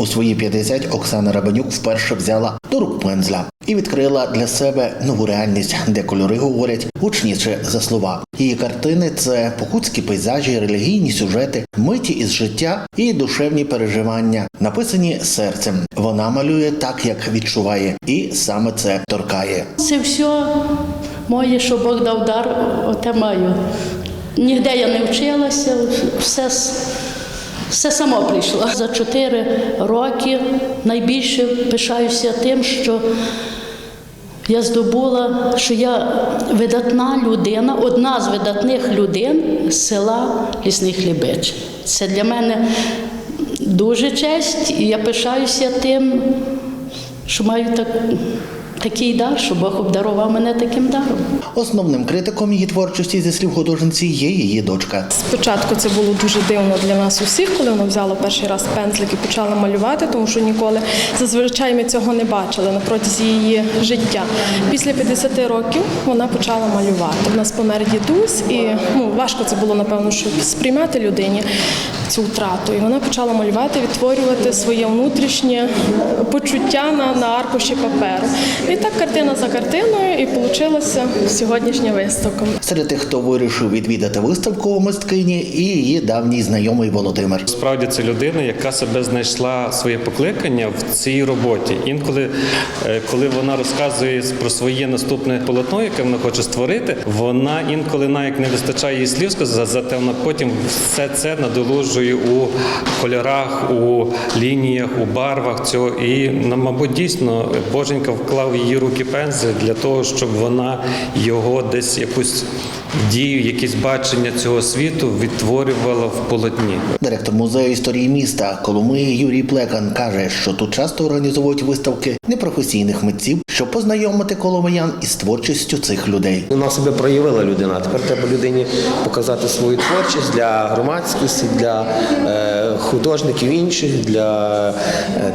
У свої 50 Оксана Рабанюк вперше взяла до рук пензля і відкрила для себе нову реальність, де кольори говорять гучніше за слова. Її картини це покутські пейзажі, релігійні сюжети, миті із життя і душевні переживання, написані серцем. Вона малює так, як відчуває, і саме це торкає. Це все моє, що Бог дав дар, оте маю. Ніде я не вчилася, все, все само прийшло. За чотири роки найбільше пишаюся тим, що я здобула, що я видатна людина, одна з видатних людей з села Лісний Хлібич. Це для мене дуже честь, і я пишаюся тим, що маю так, такий дар, що Бог обдарував мене таким даром. Основним критиком її творчості зі слів художниці є її дочка. Спочатку це було дуже дивно для нас усіх, коли вона взяла перший раз пензлик і почала малювати, тому що ніколи зазвичай ми цього не бачили на протязі її життя. Після 50 років вона почала малювати. У нас помер дідусь, і ну, важко це було, напевно, щоб сприймати людині цю втрату. І вона почала малювати, відтворювати своє внутрішнє почуття на, на аркуші паперу. І так картина за картиною, і вийшла сьогоднішня виставка. Серед тих, хто вирішив відвідати виставку у мисткині, і її давній знайомий Володимир. Справді це людина, яка себе знайшла своє покликання в цій роботі. Інколи, е, коли вона розказує про своє наступне полотно, яке вона хоче створити, вона інколи навіть не вистачає їй слів сказати, зате вона потім все це надолужує у кольорах, у лініях, у барвах цього. І ну, мабуть, дійсно Боженька вклав її руки пензель для того, щоб вона його десь якусь дію, якесь бачення цього світу відтворювала в полотні. Директор музею історії міста Коломиї Юрій Плекан каже, що тут часто організовують виставки непрофесійних митців, щоб познайомити коломиян із творчістю цих людей. Вона себе проявила людина. Тепер треба людині показати свою творчість для громадськості, для е, художників інших, для е,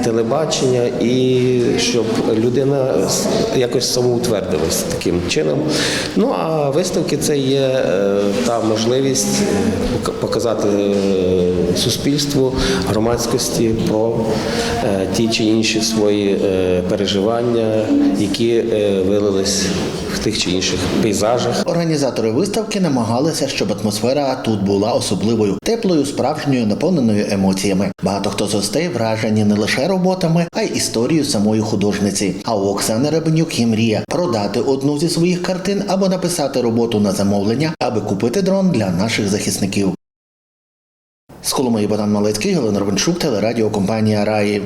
телебачення і щоб людина с- якось самоутвердилась таким чином. Ну а виставки це є е, та можливість е, показати е, суспільству, громадськості про ті чи інші свої переживання, які вилились в тих чи інших пейзажах. Організатори виставки намагалися, щоб атмосфера тут була особливою, теплою, справжньою, наповненою емоціями. Багато хто з гостей вражені не лише роботами, а й історією самої художниці. А у Оксани Рабенюк є мрія продати одну зі своїх картин або написати роботу на замовлення, аби купити дрон для наших захисників. З Коломиї Богдан Малецький, Галина Ровенчук, телерадіокомпанія Раї.